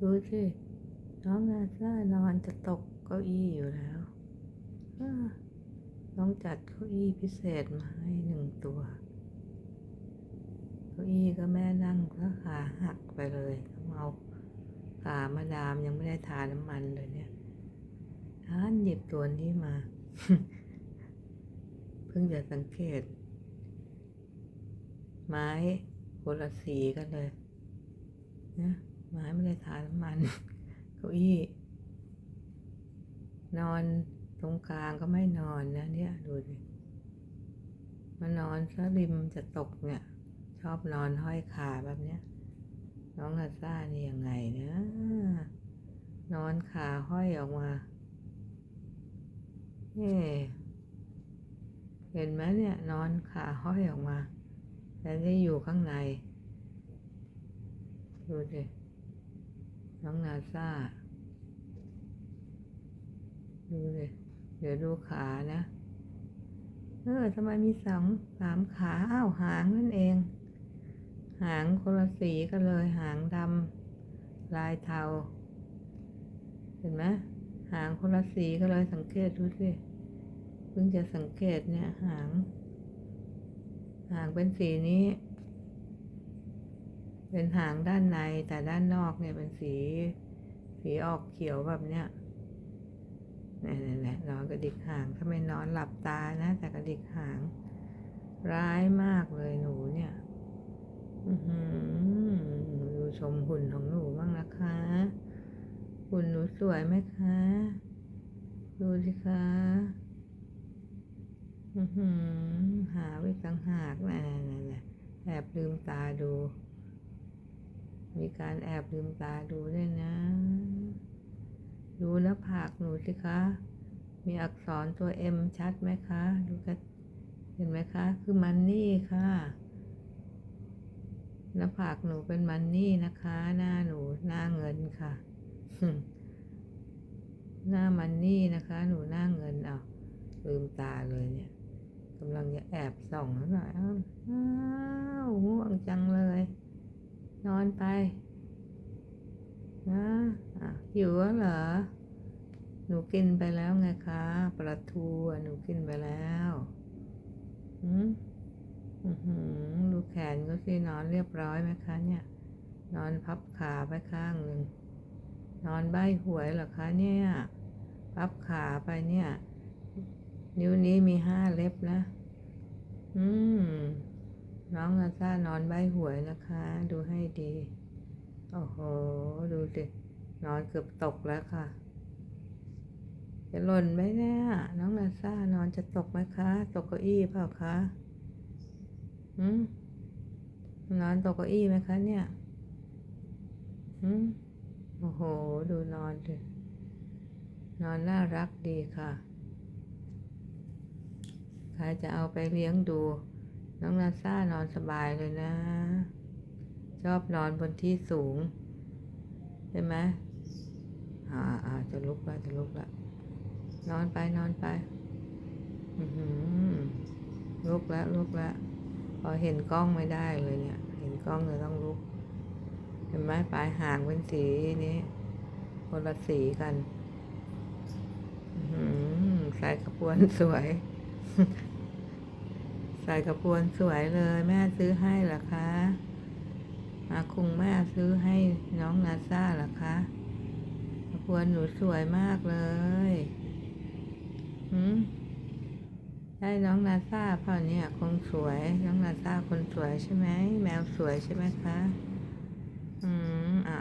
ดูสิน้องนาซานอนจะตกเก้าอี้อยู่แล้วอาน้องจัดเก้าอี้พิเศษมาให้หนึ่งตัว เก้าอี้ก็แม่นั่งแล้วขาหักไปเลยต้องเอาขามาดามยังไม่ได้ทาน้ำมันเลยเนี่ยท่านหยิบตัวนี้มา เพิ่งจะสังเกต ไม้คนละสีกันเลยนะ ไม้ไม่ได้ทาน้ำมัน เก้าอี้ นอนตรงกลางก็ไม่นอนนะเนี่ยดูดิมานอนซะริมจะตกเนี่ย ชอบนอนห้อยขาแบบเนี้ย น้องฮัสซ่านี่ยังไงนะนอนขาห้อยออกมาเอ๊ะเห็นไหมเนี่ยนอนขาห้อยออกมาแต่ได้อยู่ข้างใน ดูดิ น้องนาซาดูดิเดี๋ยวดูขานะ เออทำไมมีสองสามขาอ้าวหางนั่นเอง หางคนละสีกันเลย หางดำลายเทา เห็นไหมหางคนละสีกันเลยสังเกตดูสิเพิ่งจะสังเกตเนี่ยหาง หางเป็นสีนี้ เป็นหางด้านในแต่ด้านนอกเนี่ยเป็นสี สีออกเขียวแบบเนี้ยนี่นี่นี่นอนกระดิกหางถ้าไม่นอนหลับตานะ แต่กระดิกหาง ร้ายมากเลยหนูเนี่ยอดูชมหุ่นของหนูบ้างนะคะ หุ่นหนูสวยไหมคะ ดูสิคะอือหือหาไว้ต่างหากนะนะแอบลืมตาดู มีการแอบลืมตาดูด้วยนะ ดูหน้าผากหนูสิคะ มีอักษรตัวเอ็มชัดไหมคะ ดูกันเห็นไหมคะ คือมันนี่ค่ะหน้าผากหนูเป็นมันนี่นะคะ หน้าหนูหน้าเงินค่ะ หน้ามันนี่นะคะ หนูหน้าเงินเอาลืมตาเลยเนี่ยกำลังจะแอบส่องแล้วหน่อยอ้าวง่วงจังเลย นอนไปนะอะหิวแล้วเหรอ หนูกินไปแล้วไงคะปลาทูหนูกินไปแล้วอืมอือหือดูแขนก็สินอนเรียบร้อยไหมคะ เนี่ย นอนพับขาไปข้างหนึ่งนอนใบหวยเหรอคะเนี่ย พับขาไปเนี่ย นิ้วนี้มีห้าเล็บนะ อืม น้องอาซานอนใบหวยนะคะ ดูให้ดี โอ้โห ดูสินอนเกือบตกแล้วค่ะ จะหล่นไหมเนี่ยน้องนาซานอนจะตกไหมคะ ตกเก้าอี้เปล่าคะอืมนอนตกเก้าอี้ไหมคะ เนี่ยอืมโอ้โห ดูนอนดินอนน่ารักดีค่ะ ใครจะเอาไปเลี้ยงดู น้องนาซานอนสบายเลยนะ ชอบนอนบนที่สูง ใช่ไหมอ่าอ่าจะลุกแล้วจะลุกแล้วนอนไปนอนไป อือลุกแล้วลุกแล้วพอเห็นกล้องไม่ได้เลยเนี่ย เห็นกล้องจะต้องลุก เห็นไหมปลายหางเป็นสีนี้คนละสีกันอื้อหือใส่กระปวนสวย ใส่กระปวนสวยเลย แม่ซื้อให้หรอคะอาคุงแม่ซื้อให้น้องนาซาหรอคะกระปวนหนูสวยมากเลยหืมได้น้องนาซาเปล่าเนี่ยคงสวย น้องนาซาคนสวยใช่ไหมแมวสวยใช่ไหมคะ อืมอ่า